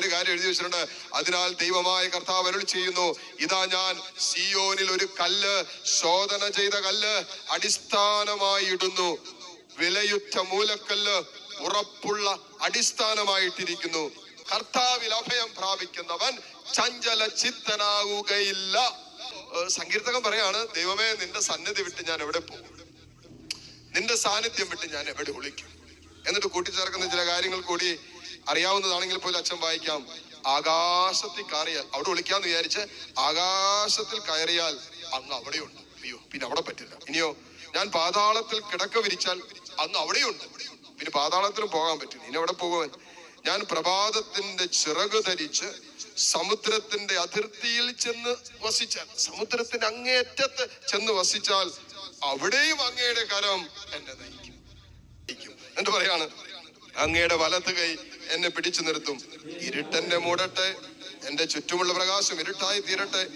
ഒരു കാര്യം എഴുതി വെച്ചിട്ടുണ്ട്. അതിനാൽ ദൈവമായ കർത്താവ് അരുൾ ചെയ്യുന്നു ഇതാ ഞാൻ സിയോനിൽ ഒരു കല്ല് ശോധന ചെയ്ത കല്ല് അടിസ്ഥാനമായി ഇടുന്നു. വിലയുറ്റ മൂലക്കല്ല് ഉറപ്പുള്ള അടിസ്ഥാനമായിട്ടിരിക്കുന്നു. കർത്താവിൽ അഭയം പ്രാപിക്കുന്നവൻ ചഞ്ചല ചിത്തനാവുകയില്ല സങ്കീർത്തകൻ പറയാണ് ദൈവമേ നിന്റെ സന്നിധി വിട്ട് ഞാൻ എവിടെ പോകും? നിന്റെ സാന്നിധ്യം വിട്ട് ഞാൻ എവിടെ ഒളിക്കും? എന്നിട്ട് കൂട്ടിച്ചേർക്കുന്ന ചില കാര്യങ്ങൾ കൂടി അറിയാവുന്നതാണെങ്കിൽ പോലും അച്ഛൻ വായിക്കാം. ആകാശത്തിൽ കയറിയാൽ അവിടെ വിളിക്കാന്ന് വിചാരിച്ച് ആകാശത്തിൽ കയറിയാൽ അങ്ങ് അവിടെയുണ്ട്. അയ്യോ പിന്നെ അവിടെ പറ്റില്ല. ഇനിയോ ഞാൻ പാതാളത്തിൽ കിടക്ക വിരിച്ചാൽ അങ്ങ് അവിടെയുണ്ട്. പിന്നെ പാതാളത്തിലും പോകാൻ പറ്റില്ല. ഇനി അവിടെ പോകുവാൻ? ഞാൻ പ്രഭാതത്തിന്റെ ചിറക് ധരിച്ച് സമുദ്രത്തിന്റെ അതിർത്തിയിൽ ചെന്ന് വസിച്ചാൽ സമുദ്രത്തിന്റെ അങ്ങേയറ്റത്ത് ചെന്ന് വസിച്ചാൽ അവിടെയും അങ്ങയുടെ കരം എന്നെ നയിക്കും. എന്നിട്ട് പറയാണ്? അങ്ങയുടെ വലത്ത് കൈ എന്നെ പിടിച്ചു നിർത്തും. ഇരുട്ടെന്നെ മൂടട്ടെ എന്റെ ചുറ്റുമുള്ള പ്രകാശം ഇരുട്ടായി തീരട്ടെ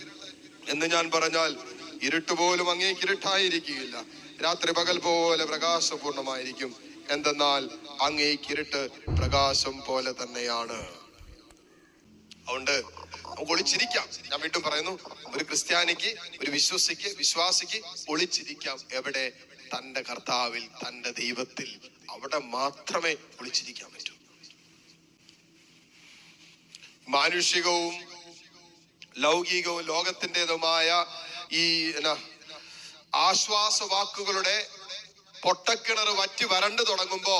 എന്ന് ഞാൻ പറഞ്ഞാൽ ഇരുട്ടുപോലും അങ്ങേക്ക് ഇരുട്ടായിരിക്കുകയില്ല. രാത്രി പകൽ പോലെ പ്രകാശപൂർണമായിരിക്കും. എന്തെന്നാൽ അങ്ങേക്ക് ഇരുട്ട് പ്രകാശം പോലെ തന്നെയാണ്. അതുകൊണ്ട് നമുക്ക് ഒളിച്ചിരിക്കാം. ഞാൻ വീണ്ടും പറയുന്നു ഒരു ക്രിസ്ത്യാനിക്ക് ഒരു വിശ്വസിക്ക് വിശ്വാസിക്ക് ഒളിച്ചിരിക്കാം. എവിടെ? തന്റെ കർത്താവിൽ തന്റെ ദൈവത്തിൽ. അവിടെ മാത്രമേ ഒളിച്ചിരിക്കാൻ പറ്റൂ. മാനുഷികവും ലൗകികവും ലോകത്തിന്റെതുമായ ഈ ആശ്വാസ വാക്കുകളുടെ പൊട്ടക്കിണർ വറ്റി വരണ്ടു തുടങ്ങുമ്പോ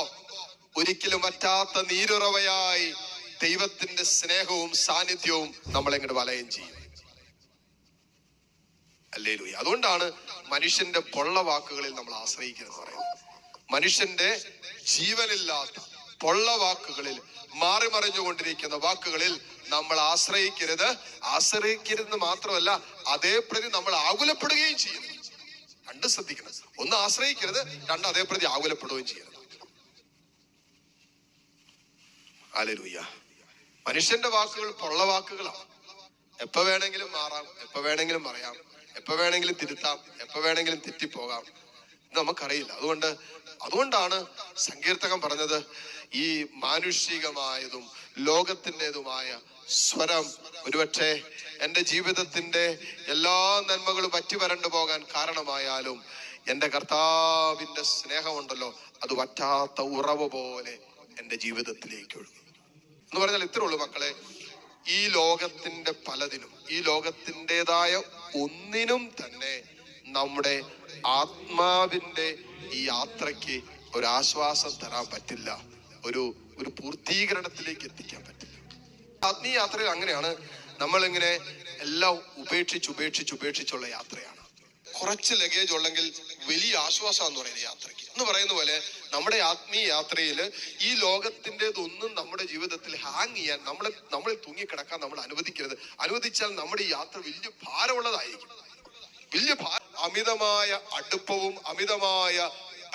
ഒരിക്കലും വറ്റാത്ത നീരുറവയായി ദൈവത്തിന്റെ സ്നേഹവും സാന്നിധ്യവും നമ്മളെ ഇങ്ങോട്ട് വലയം ചെയ്യും. അല്ലേ അതുകൊണ്ടാണ് മനുഷ്യന്റെ പൊള്ള വാക്കുകളിൽ നമ്മൾ ആശ്രയിക്കുന്നത് പറയുന്നത്. മനുഷ്യന്റെ ജീവനില്ലാത്ത പൊള്ള വാക്കുകളിൽ മാറി മറിഞ്ഞുകൊണ്ടിരിക്കുന്ന വാക്കുകളിൽ നമ്മൾ ആശ്രയിക്കരുത്. ആശ്രയിക്കരുത് മാത്രമല്ല അതേ പ്രതി നമ്മൾ ആകുലപ്പെടുകയും ചെയ്യുന്നു രണ്ട് ശ്രദ്ധിക്കണം. ഒന്ന് ആശ്രയിക്കരുത് രണ്ട് അതേ പ്രതി ആകുലപ്പെടുകയും ചെയ്യരുത്. അലലൂയ്യ മനുഷ്യന്റെ വാക്കുകൾ പൊള്ള വാക്കുകളാണ്. എപ്പോ വേണമെങ്കിലും മാറാം എപ്പോ വേണമെങ്കിലും പറയാം എപ്പോ വേണമെങ്കിലും തിരുത്താം എപ്പോ വേണമെങ്കിലും തെറ്റിപ്പോകാം. നമുക്കറിയില്ല. അതുകൊണ്ട് അതുകൊണ്ടാണ് സങ്കീർത്തകം പറഞ്ഞത് ഈ മാനുഷികമായതും ലോകത്തിന്റെതുമായ സ്വരം. ഒരുപക്ഷെ എന്റെ ജീവിതത്തിന്റെ എല്ലാ നന്മകളും പറ്റി വരണ്ടു പോകാൻ കാരണമായാലും എന്റെ കർത്താവിന്റെ സ്നേഹമുണ്ടല്ലോ അത് വറ്റാത്ത ഉറവ് പോലെ എന്റെ ജീവിതത്തിലേക്ക് ഒഴുകും. എന്ന് പറഞ്ഞാൽ ഇത്രേ ഉള്ളൂ മക്കളെ. ഈ ലോകത്തിന്റെ പലതിനും ഈ ലോകത്തിന്റെതായ ഒന്നിനും തന്നെ നമ്മുടെ ആത്മാവിന്റെ ഈ യാത്രയ്ക്ക് ഒരു ആശ്വാസം തരാൻ പറ്റില്ല. ഒരു ഒരു പൂർത്തീകരണത്തിലേക്ക് എത്തിക്കാൻ പറ്റില്ല. ആത്മീയ യാത്രയിൽ അങ്ങനെയാണ്. നമ്മളിങ്ങനെ എല്ലാം ഉപേക്ഷിച്ച് ഉപേക്ഷിച്ച് ഉപേക്ഷിച്ചുള്ള യാത്രയാണ്. കുറച്ച് ലഗേജ് ഉള്ളെങ്കിൽ വലിയ ആശ്വാസം എന്ന് പറയുന്നത് യാത്രയ്ക്ക്. എന്ന് പറയുന്ന പോലെ നമ്മുടെ ആത്മീയ യാത്രയിൽ ഈ ലോകത്തിന്റെതൊന്നും നമ്മുടെ ജീവിതത്തിൽ ഹാങ് ചെയ്യാൻ നമ്മളെ നമ്മളിൽ തൂങ്ങിക്കിടക്കാൻ നമ്മൾ അനുവദിക്കരുത്. അനുവദിച്ചാൽ നമ്മുടെ ഈ യാത്ര വലിയ ഭാരമുള്ളതായിരിക്കും. വലിയ ഭാ- അമിതമായ അടുപ്പവും അമിതമായ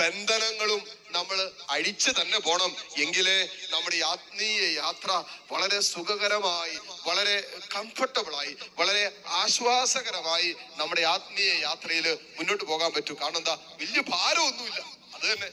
ബന്ധനങ്ങളും നമ്മൾ അഴിച്ചു തന്നെ പോണം. എങ്കിലേ നമ്മുടെ ആത്മീയ യാത്ര വളരെ സുഖകരമായി വളരെ കംഫർട്ടബിളായി വളരെ ആശ്വാസകരമായി നമ്മുടെ ആത്മീയ യാത്രയിൽ മുന്നോട്ട് പോകാൻ പറ്റൂ. കാരണം എന്താ? വലിയ ഭാരമൊന്നുമില്ല. അത് തന്നെ.